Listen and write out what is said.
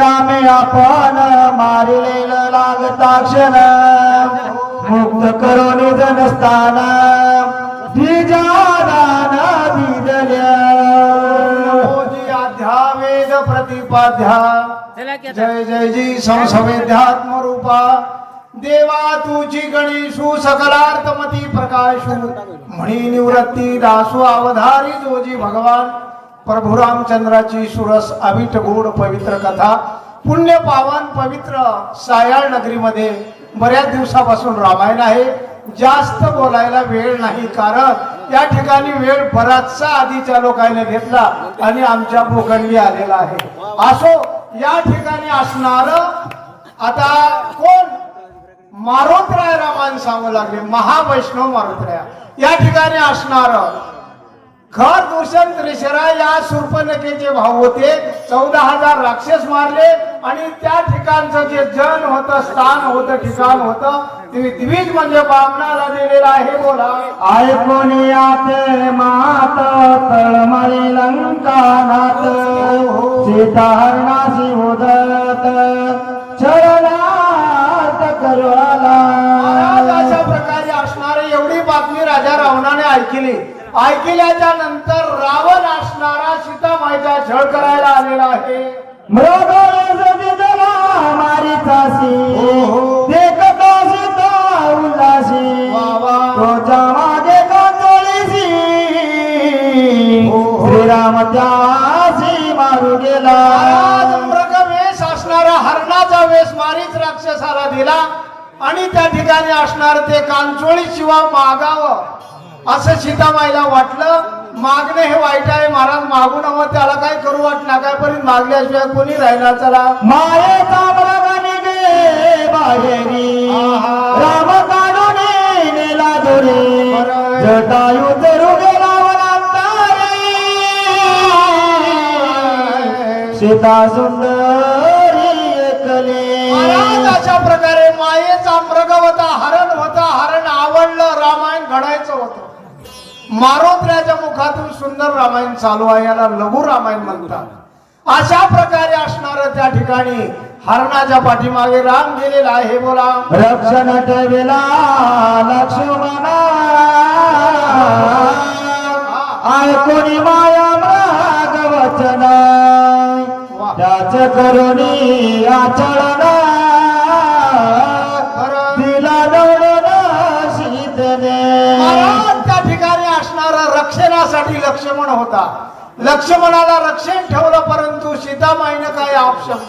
श्रीरामे आपण मारिलेल लागता क्षण. मुक्त करो निधन स्थान. द्विजादान अध्यावेद प्रतिपाध्या जय जय जी संसवेद्यात्म रूपा. देवा तुझी गणेशू सकलार्थमती प्रकाशू. म्हणी निवृत्ती दासू अवधारी जोजी भगवान. प्रभू रामचंद्राची सुरस अविट गोड पवित्र कथा पुण्य पावन पवित्र सायाळ नगरीमध्ये बऱ्याच दिवसापासून रामायण आहे. जास्त बोलायला वेळ नाही कारण या ठिकाणी वेळ बराचसा आधीच्या लोकांनी घेतला आणि आमच्या भूखंडी आलेला आहे. असो या ठिकाणी असणार आता कोण? मारुतराय रामायण सांगू लागले महावैष्णव मारुतराया. या ठिकाणी असणार खर दूषण त्रिशरा या सुर्पनकेचे भाव होते. चौदा हजार राक्षस मारले आणि त्या ठिकाणचं जे जन होतं स्थान होतं ठिकाण होतं ते द्विज म्हणजे बामणाला दिलेलं आहे बोला. ऐकून यात मात तळमळी लंकानाथ सीता हरणाशी उदत चरणात महाराज अशा प्रकारे असणारी एवढी बातमी राजा रावणाने ऐकली. ऐकल्याच्या नंतर रावण असणारा सीतामाईचा छळ करायला आलेला आहे. कांतोळीसी श्रीराम त्यासी मारू गेला. असणारा हरणाचा वेश मारीच राक्षसाला दिला. आणि त्या ठिकाणी असणार ते कांचोळी शिवा मागावं. असं सीतामाईला वाटलं. मागणे हे वाईट आहे महाराज मागू नवं त्याला काय करू वाट नागापर्यंत मागल्याशिवाय कोणी राहिला चला. मायेचा मृगाने गे बाहेरी. राम काढून नेला दोरी. जटायू तरू गेला वनांतारी सीता सुंदरी मारोत्र्याच्या मुखातून सुंदर रामायण चालू आहे याला लघु रामायण म्हणतात. अशा प्रकारे असणार त्या ठिकाणी हरणाच्या पाठीमागे राम गेलेला आहे बोला. रक्षण ठेविला लक्ष्मणा. ऐकून माया मृग वचन. त्याच करुणी आचरण. रक्षणासाठी लक्ष्मण होता. लक्ष्मणाला रक्षण ठेवलं परंतु सीतामाईनं काय अपशब्द